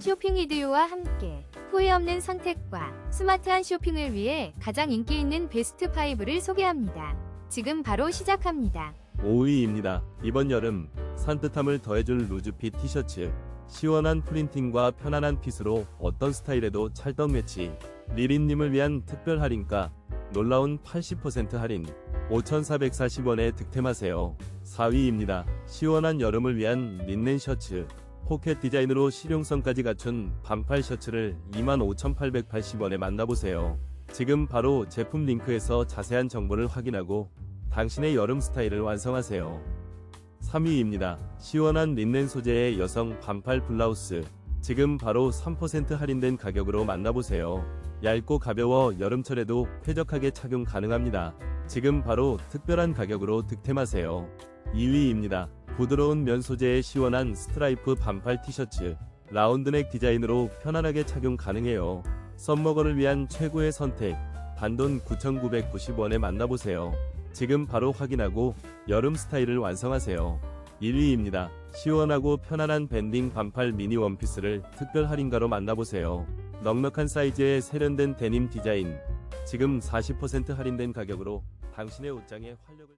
쇼핑 리드요와 함께 후회 없는 선택과 스마트한 쇼핑을 위해 가장 인기 있는 베스트 5를 소개합니다. 지금 바로 시작합니다. 5위입니다. 이번 여름 산뜻함을 더해줄 루즈핏 티셔츠. 시원한 프린팅과 편안한 핏으로 어떤 스타일에도 찰떡 매치. 리린님을 위한 특별 할인가. 놀라운 80% 할인. 5,440원에 득템하세요. 4위입니다. 시원한 여름을 위한 린넨 셔츠. 포켓 디자인으로 실용성까지 갖춘 반팔 셔츠를 25,880원에 만나보세요. 지금 바로 제품 링크에서 자세한 정보를 확인하고 당신의 여름 스타일을 완성하세요. 3위입니다. 시원한 린넨 소재의 여성 반팔 블라우스. 지금 바로 3% 할인된 가격으로 만나보세요. 얇고 가벼워 여름철에도 쾌적하게 착용 가능합니다. 지금 바로 특별한 가격으로 득템하세요. 2위입니다. 부드러운 면 소재의 시원한 스트라이프 반팔 티셔츠. 라운드넥 디자인으로 편안하게 착용 가능해요. 썸머거를 위한 최고의 선택. 단돈 9,990원에 만나보세요. 지금 바로 확인하고 여름 스타일을 완성하세요. 1위입니다. 시원하고 편안한 밴딩 반팔 미니 원피스를 특별 할인가로 만나보세요. 넉넉한 사이즈의 세련된 데님 디자인. 지금 40% 할인된 가격으로 당신의 옷장에 활력을